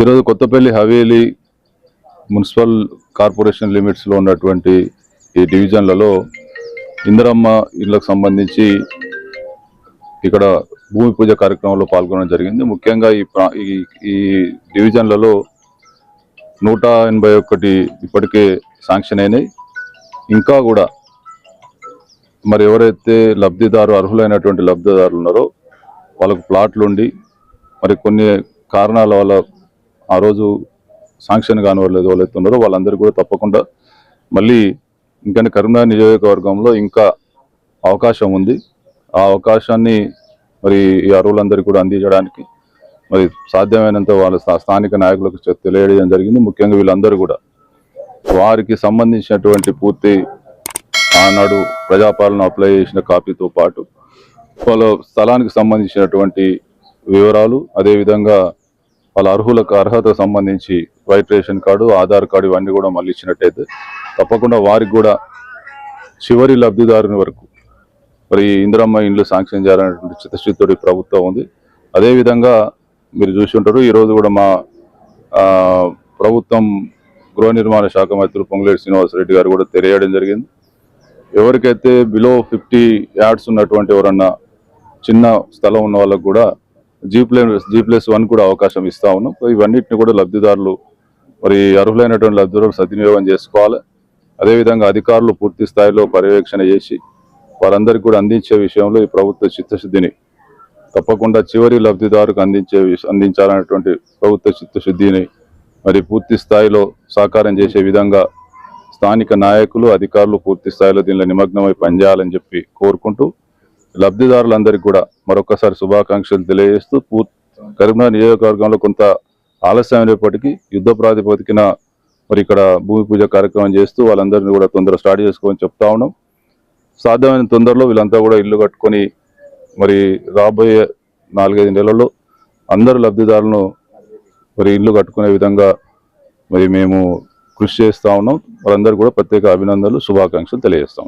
ఈరోజు Kothapalli Haveli municipal corporation లిమిట్స్లో ఉన్నటువంటి ఈ డివిజన్లలో ఇందిరమ్మ ఇళ్ళకు సంబంధించి ఇక్కడ భూమి పూజ కార్యక్రమంలో పాల్గొనడం జరిగింది. ముఖ్యంగా ఈ ప్రా ఈ ఈ డివిజన్లలో నూట ఎనభై ఒకటి ఇప్పటికే శాంక్షన్ అయినాయి. ఇంకా కూడా మరి ఎవరైతే లబ్ధిదారు అర్హులైనటువంటి లబ్ధిదారులు ఉన్నారో వాళ్ళకు ప్లాట్లు ఉండి మరి కొన్ని కారణాల వల్ల ఆ రోజు శాంక్షన్ కాని వాళ్ళు ఎవరైతే ఉన్నారో వాళ్ళందరూ కూడా తప్పకుండా మళ్ళీ ఇంకా కరీంనగర్ నియోజకవర్గంలో ఇంకా అవకాశం ఉంది. ఆ అవకాశాన్ని మరి ఈ అరువులందరికీ కూడా అందించడానికి మరి సాధ్యమైనంత వాళ్ళ స్థానిక నాయకులకు తెలియడం తెలియజేయడం జరిగింది. ముఖ్యంగా వీళ్ళందరూ కూడా వారికి సంబంధించినటువంటి పూర్తి ఆనాడు ప్రజాపాలన అప్లై చేసిన కాపీతో పాటు వాళ్ళ స్థలానికి సంబంధించినటువంటి వివరాలు అదేవిధంగా వాళ్ళ అర్హులకు అర్హత సంబంధించి white ration card Aadhaar card ఇవన్నీ కూడా మళ్ళీ ఇచ్చినట్టయితే తప్పకుండా వారికి కూడా చివరి లబ్ధిదారుని వరకు మరి ఈ ఇందిరమ్మ ఇండ్లు శాంక్షన్ చేయాలనేటువంటి చిత్తశుద్ధుడి ప్రభుత్వం ఉంది. అదేవిధంగా మీరు చూసి ఉంటారు ఈరోజు కూడా మా ప్రభుత్వం గృహ నిర్మాణ శాఖ మంత్రులు పొంగులేటి శ్రీనివాసరెడ్డి గారు కూడా తెలియడం జరిగింది. ఎవరికైతే బిలో ఫిఫ్టీ యాడ్స్ ఉన్నటువంటి ఎవరన్నా చిన్న స్థలం ఉన్న వాళ్ళకు కూడా G plus G plus one కూడా అవకాశం ఇస్తా ఉన్నాం. ఇవన్నింటిని ఇవన్నిటిని కూడా లబ్ధిదారులు మరి అర్హులైనటువంటి లబ్ధిదారులు సద్వినియోగం చేసుకోవాలి. అదేవిధంగా అధికారులు పూర్తి స్థాయిలో పర్యవేక్షణ చేసి వారందరికీ కూడా అందించే విషయంలో ఈ ప్రభుత్వ చిత్తశుద్ధిని తప్పకుండా చివరి లబ్ధిదారుకు అందించే విష- అందించాలనేటువంటి ప్రభుత్వ చిత్తశుద్ధిని మరి పూర్తి స్థాయిలో సాకారం చేసే విధంగా స్థానిక నాయకులు అధికారులు పూర్తి స్థాయిలో దీనిలో నిమగ్నమై పనిచేయాలని చెప్పి కోరుకుంటూ లబ్ధిదారులందరికీ కూడా మరొకసారి శుభాకాంక్షలు తెలియజేస్తూ పూర్తి కరీంనగర్ నియోజకవర్గంలో కొంత ఆలస్యం అయినప్పటికీ యుద్ధ ప్రాతిపదికన మరి ఇక్కడ భూమి పూజ కార్యక్రమం చేస్తూ వాళ్ళందరినీ కూడా తొందర స్టార్ట్ చేసుకోమని చెప్తా ఉన్నాం. సాధ్యమైన తొందరలో వీళ్ళంతా కూడా ఇల్లు కట్టుకొని మరి రాబోయే నాలుగైదు నెలల్లో అందరు లబ్ధిదారులను మరి ఇల్లు కట్టుకునే విధంగా మరి మేము కృషి చేస్తా ఉన్నాం. వాళ్ళందరూ కూడా ప్రత్యేక అభినందనలు శుభాకాంక్షలు తెలియజేస్తాం